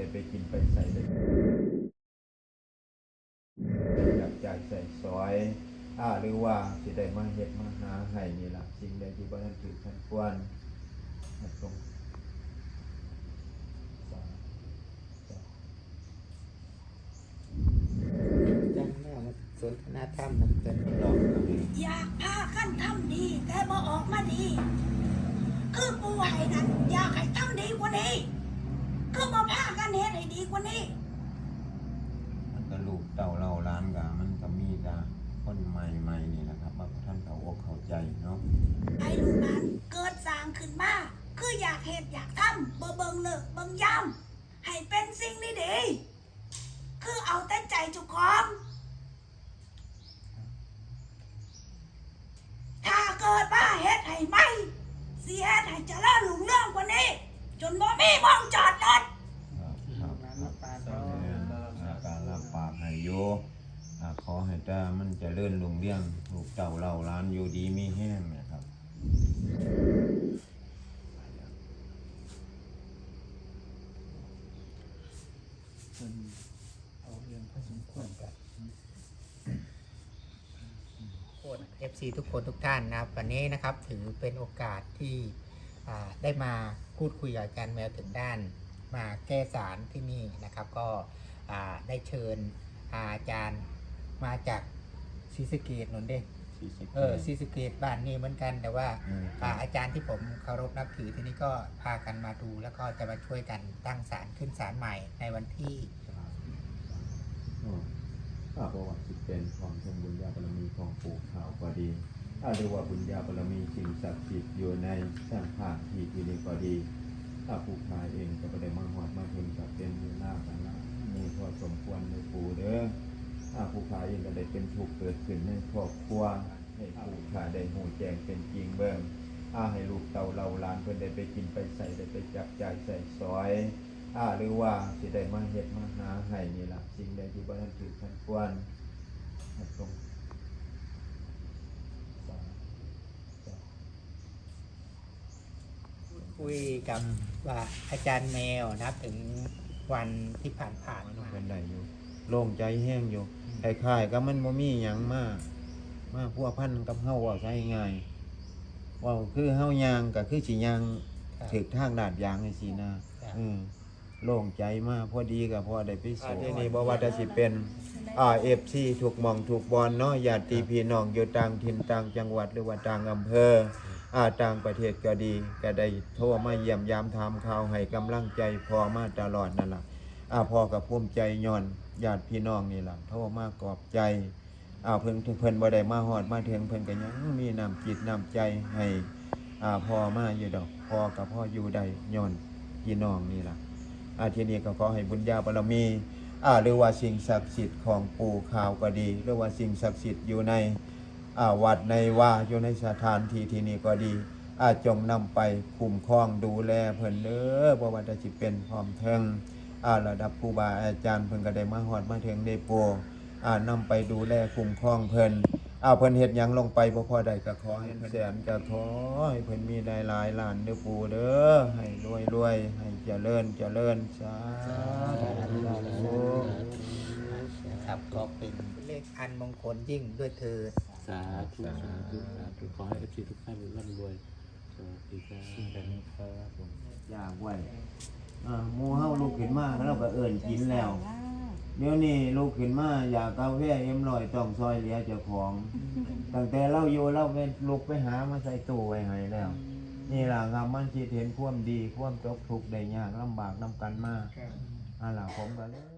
ได้ไปกินไปใส่ได้ได้จับจ่ายใส่สอยอ่าหรือว่าสิได้มาเฮ็ดมาหาให้นี่ล่ะสิ่งใดที่บ่ทันถือทันควรให้ตรงสาธุจังแม่มาสนทนาธรรมนั่นเป็นหลอกกันอยากพาขั้นทำดีแต่บ่ออกมาดี คือปู่ให้นั้นอยากให้ทำดีกว่านี้คือบ่พา กันเฮ็ดให้ดีกว่านี้ มันก็ลูกเต่าเราล้านกามันก็มีกาคนใหม่ๆนี่แหละครับว่าท่านเขาอกเข้าใจเนาะไอ้ลูกนั้นเกิดสร้างขึ้นมาคืออยากเฮ็ดอยากทำบ่เบิ่งเลิกเบิ่งยามให้เป็นสิ่งที่ดี คือเอาแต่ใจเจุกของถ้าเกิดมาเฮ็ดให้ไม่สิเฮ็ดให้เจริญรุ่งเรืองกว่านี้ จนบ่มีหมองจอดรถ ครับครับครับอาการรับปากให้โยอ่าขอให้ตามัน เจะเลื่อนลุงเลี้ยงลูกเต่าเราล้านอยู่ดีมีแห้งนะครับเอาเรื่องพอสมควรกันคนเอฟซีทุกคนทุกท่านนะครับ วันนี้นะครับถือเป็นโอกาสที่ได้มาพูดคุยกับอาจารย์แมวถึงด้าน มาแก้สารที่นี่นะครับ ก็ได้เชิญอาจารย์มาจาก ศรีสะเกดนนเด้เออซีสะเกตบ้านนี่เหมือนกันแต่ว่าอืม อ่าอาจารย์ที่ผมเคารพนับถือที่นี่ก็พากันมาดูแล้วก็จะมาช่วยกันตั้งศาลขึ้นศาลใหม่ในวันที่อ๋อถ้าประวัติสิเป็นของทรงบุญญาบารมีของปู่ขาวก็ดีถ้าเรียกว่าบุญญาบารมีสิ่งศักดิ์สิทธิ์อยู่ในสร้างภาคที่ที่นี่ก็ดีถ้าผู้ขายเองก็ไม่ได้มาหอดมาถึงกับเป็นเวลากันละนี่ เองก็ได้เป็นทุกข์เกิดขึ้นในครอบครัวให้ผู้ขายได้หูแจ้งเป็นจริงเบิ่งอาให้ลูกเต่าเราหลานเพิ่นได้ไปกินไปใส่ได้ไปจับจ่ายใส่สอยอ่าหรือว่าสิได้มาเฮ็ดมาหาให้นี่ล่ะสิ่งใดที่บ่ทันถือทันควรให้ตรงสาธุคุยกับว่าอาจารย์แมวนะครับถึงวันที่ผ่านผ่านๆมาเป็นได้อยู่โล่งใจแห้งอยู่ คล้ายๆก็มันบ่มีหยังมากมาพัวพันกับเฮาเว่าใช้ง่ายเว่าคือเฮายางก็คือสิยางครับถึกทางดาดยางให้สินะอืมโล่งใจมากพอดีกับพอได้ไปสู่ที่นี่บ่ว่าจะสิเป็นอ่า FC ถูกหมองถูกบอลเนาะญาติพี่น้องอยู่ต่างถิ่นต่างจังหวัดหรือว่าต่างอำเภออ่าต่างประเทศก็ดี ก็ได้โทรมาเยี่ยมยามถามข่าวให้กำลังใจพอมาตลอดนั่นล่ะ อ่าพ่อกับภูมิใจย้อนญาติพี่น้องนี่ล่ะโทรมากอบใจอ่าเพิ่นเพิ่นบ่ได้มาฮอดมาถึงเพิ่นก็ยังมีน้ำจิตน้ำใจให้อ่าพ่อมาอยู่ดอกพ่อกับพ่ออยู่ได้ย้อนพี่น้องนี่ล่ะอ่าทีนี้ก็ขอให้บุญญาบารมีอ่าหรือว่าสิ่งศักดิ์สิทธิ์ของปู่ขาวก็ดี หรือว่าสิ่งศักดิ์สิทธิ์อยู่ในอ่าวัดในว่าอยู่ในสถานที่ที่นี้ก็ดีอาจงนำไปคุ้มครองดูแลเพิ่นเด้อบ่ว่าจะสิเป็นพร้อมเทิง อ่าระดับครูบาอาจารย์เพิ่นก็ได้มาฮอดมาถึงได้โปรอ่านำไปดูแลคุ้มครองเพิ่นอ่าเพิ่นเฮ็ดหยังลงไปบ่พอใดก็ขอให้เพิ่นแสนก็ขอให้เพิ่นมีได้หลายล้านเด้อปู่เด้อให้รวยๆให้เจริญเจริญสาธุนะครับก็เป็นเลขอันมงคลยิ่งด้วยเธอญสาธุสาธุสาธุขอให้เอฟซีทุกท่านร่ำรวยสวัสดีครับอยากไว้ อ่าหมู่เฮาลุกขึ้นมาแล้วก็เอิ้นกินแล้ว เดี๋ยวนี้ลูกขึ้นมาอยากกาแฟเอ็มลอยต้องซอยเหลือเจ้าของตั้งแต่เราอยู่เราไปลุกไปหามาใส่ตู้ไว้ให้แล้ว นี่ล่ะครับมันคิดเห็นความดีความตกทุกข์ได้ยากลำบากนำกันมากอ่าล่ะผมก็เลย